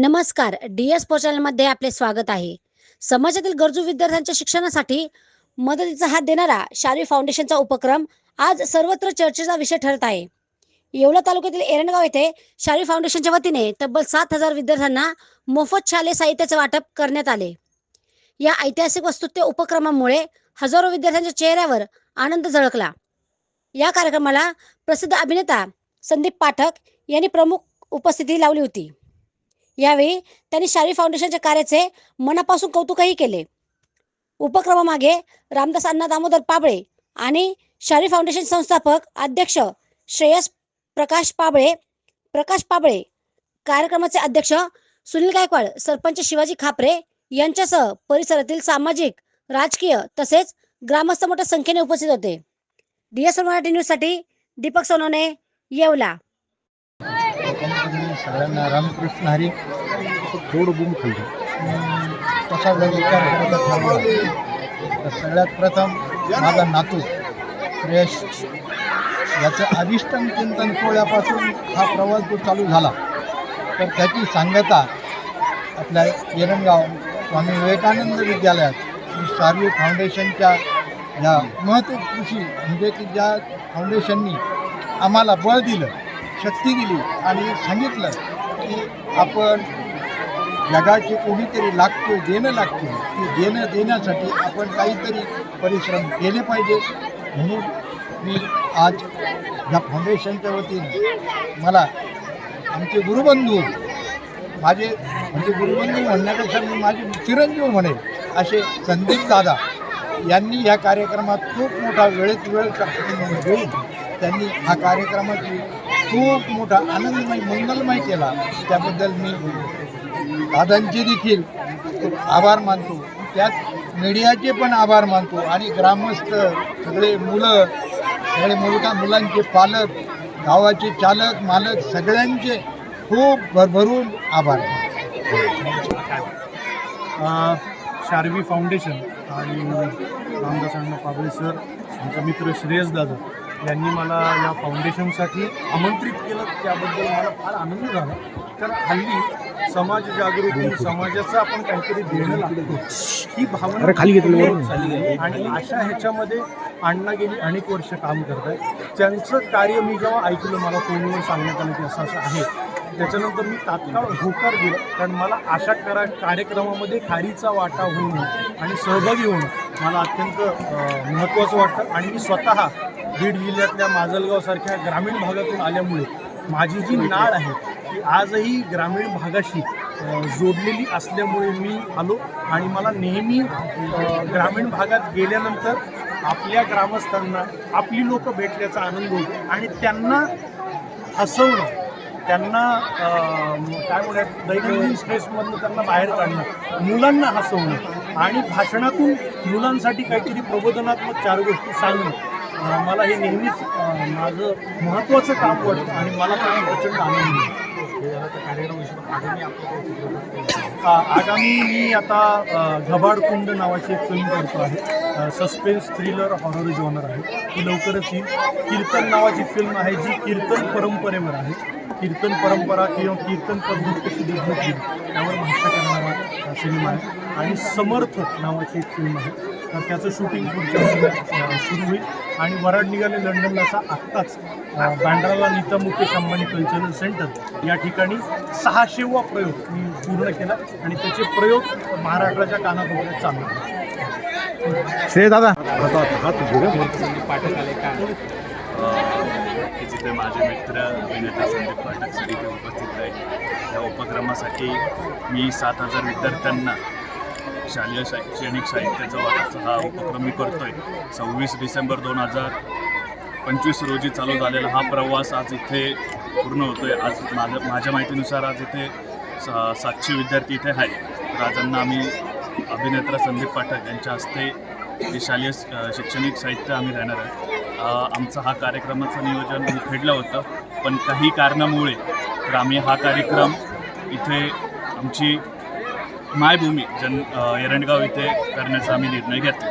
नमस्कार. डी एसमध्ये आपले स्वागत आहे. समाजातील गरजू विद्यार्थ्यांच्या शिक्षणासाठी मदतीचा हात देणारा शारी फाउंडेशनचा उपक्रम आज सर्वत्र चर्चेचा विषय ठरत आहे. येवला तालुक्यातील एरणगाव येथे शारी फाउंडेशनच्या वतीने तब्बल सात हजार विद्यार्थ्यांना मोफत शालेय साहित्याचे वाटप करण्यात आले. या ऐतिहासिक वस्तुत्व उपक्रमामुळे हजारो विद्यार्थ्यांच्या चेहऱ्यावर आनंद झळकला. या कार्यक्रमाला प्रसिद्ध अभिनेता संदीप पाठक यांनी प्रमुख उपस्थिती लावली होती. यावेळी त्यांनी शारी फाउंडेशनच्या कार्याचे मनापासून कौतुकही केले. उपक्रमामागे रामदास अण्णा दामोदर पाबळे आणि शारी फाउंडेशन संस्थापक अध्यक्ष श्रेयस प्रकाश पाबळे प्रकाश पाबळे कार्यक्रमाचे अध्यक्ष सुनील गायकवाड सरपंच शिवाजी खापरे यांच्यासह परिसरातील सामाजिक राजकीय तसेच ग्रामस्थ मोठ्या संख्येने उपस्थित होते. डीएस मराठी न्यूजसाठी दीपक सोनवणे येवला. सगळ्यांना रामकृष्ण हरी. गोड गुम खाल्लं तसा जर विचार करायचा ठरला तर सगळ्यात प्रथम माझा नातू श्रेयश याचं अभिष्टम चिंतन सोहळ्यापासून हा प्रवास जो चालू झाला तर त्याची सांगता आपल्या एरंगाव स्वामी विवेकानंद विद्यालयात शार्वी फाउंडेशनच्या या महत्त्वपूर्षी म्हणजे की ज्या फाउंडेशननी आम्हाला बळ दिलं शक्ती दिली आणि सांगितलं की आपण जगाची कोणीतरी लागतो देणं लागते. ते देणं देण्यासाठी आपण काहीतरी परिश्रम केले पाहिजे. म्हणून मी आज या फाउंडेशनच्या वतीने मला आमचे गुरुबंधू माझे म्हणजे गुरुबंधू म्हणण्यापेक्षा मी माझे चिरंजीव म्हणेल असे संदीप दादा यांनी या कार्यक्रमात खूप मोठा वेळेत वेळ टाकून घेऊन त्यांनी हा कार्यक्रमाची खूप मोठा आनंदमय मंगलमय केला. त्याबद्दल मी दादांचे देखील आभार मानतो. त्यात मीडियाचे पण आभार मानतो आणि ग्रामस्थ सगळे मुलं सगळे मुलगा मुलांचे पालक गावाचे चालक मालक सगळ्यांचे खूप भरभरून आभार. शार्वी फाउंडेशन आणि रामदास अण्णा पाबळे सर आमचा मित्र श्रेयस दादा. यांनी मला या फाउंडेशनसाठी आमंत्रित केलं. त्याबद्दल मला फार आनंद झाला. तर हल्ली समाज जागृती समाजाचं आपण काहीतरी देणं लागतो. ही भावना खाली घेतली आणि अशा ह्याच्यामध्ये अण्णा गेली अनेक वर्ष काम करत आहेत. त्यांचं कार्य मी जेव्हा ऐकलं मला फोनवर सांगण्यात आलं की असं असं आहे. त्याच्यानंतर मी तात्काळ होकार दिला. कारण मला अशा करा कार्यक्रमामध्ये खारीचा वाटा होणं आणि सहभागी होणं मला अत्यंत महत्त्वाचं वाटतं. आणि मी स्वतः बीड जिल्ह्यातल्या माजलगावसारख्या ग्रामीण भागातून आल्यामुळे माझी जी नाळ आहे ती आजही ग्रामीण भागाशी जोडलेली असल्यामुळे मी आलो. आणि मला नेहमी ग्रामीण भागात गेल्यानंतर आपल्या ग्रामस्थांना आपली लोक भेटल्याचा आनंद होतो. आणि त्यांना हसवणं त्यांना काय म्हणूयात दैनंदिन स्ट्रेसमधनं त्यांना बाहेर काढणं मुलांना हसवणं आणि भाषणातून मुलांसाठी काहीतरी प्रबोधनात्मक चार गोष्टी सांगणं मला हे नेहमीच माझं महत्त्वाचं काम वाटतं आणि मला त्यांना प्रचंड आनंद मिळतो आगामी मी आता घबाडकुंड नावाची एक फिल्म करतो आहे. सस्पेन्स थ्रिलर हॉरर जॉनर आहे. ती लवकरच येईल. कीर्तन नावाची फिल्म आहे जी कीर्तन परंपरेवर आहे. कीर्तन परंपरा किंवा कीर्तन पद्धत कशी डेव्हलप त्यावर भाष्य करणारा सिनेमा आहे. आणि समर्थ नावाची एक फिल्म आहे. तर त्याचं शूटिंग पुढच्या सुरू होईल. आणि वराड निघाले लंडनला असा आत्ताच बँड्राला नीता मुकेश अंबानी कल्चरल सेंटर. या ठिकाणी सहाशेवा प्रयोग मी पूर्ण केला आणि त्याचे प्रयोग महाराष्ट्राच्या कानाकोपऱ्यात चालू आहेत. श्रेय दादा. की जिथे माझे मित्र अभिनेता संदीप पाठक सर इथे उपस्थित आहेत. या उपक्रमासाठी मी सात हजार विद्यार्थ्यांना शालेय शैक्षणिक साहित्याचा वाटाचा हा उपक्रम मी करतोय. सव्वीस डिसेंबर दोन हजार पंचवीस रोजी चालू झालेला हा प्रवास आज इथे पूर्ण होतोय. आज माझ्या माझ्या माहितीनुसार आज इथे सा सातशे विद्यार्थी इथे आहेत. तर आज आम्ही अभिनेता संदीप पाठक यांच्या हस्ते हे शालेय शैक्षणिक साहित्य आम्ही राहणार आहे आमचा हा कार्यक्रमाचं नियोजन फेडलं होतं पण काही कारणामुळे तर आम्ही हा कार्यक्रम इथे आमची मायभूमी जन एरंडगाव इथे करण्याचा आम्ही निर्णय घेतला.